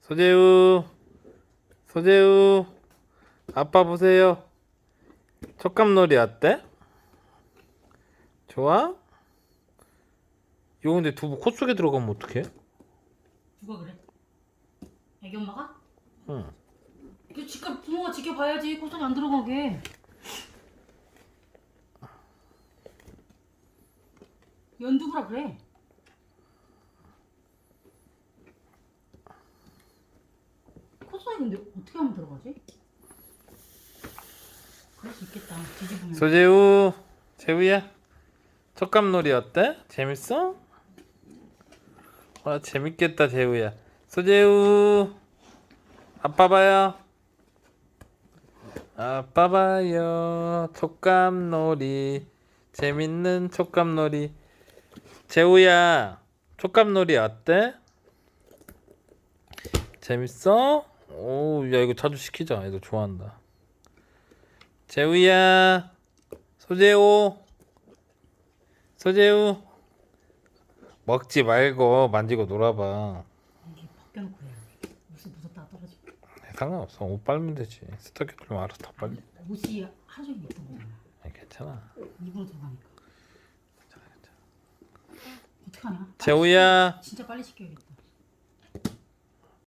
소재우 소재우 아빠 보세요 촉감놀이 어때? 좋아? 이거 근데 두부 코 속에 들어가면 어떡해? 누가 그래? 애기 엄마가? 응 그 지금 부모가 지켜봐야지 코선이 안 들어가게. 연두부라 그래. 근데 어떻게 하면 들어가지? 그럴 수 있겠다. 뒤집으면. 소재우 재우야 촉감놀이 어때? 재밌어? 와 재밌겠다 재우야 소재우 아빠 봐요 아빠 봐요 촉감놀이 재밌는 촉감놀이 재우야 촉감놀이 어때? 재밌어? 오 야 이거 자주 시키자. 애들 좋아한다. 재우야. 소재우. 소재우. 먹지 말고 만지고 놀아봐. 이게 벗겨놓고 해야. 돼. 옷이 묻었다가 떨어지고. 상관없어. 옷 빨면 되지. 스타킹 좀 알아서 다 빨리. 옷이 하루 종일 입던 거잖아. 아니, 괜찮아. 입으로 들어가니까. 어떡하냐? 재우야. 진짜 빨리 시켜야겠다.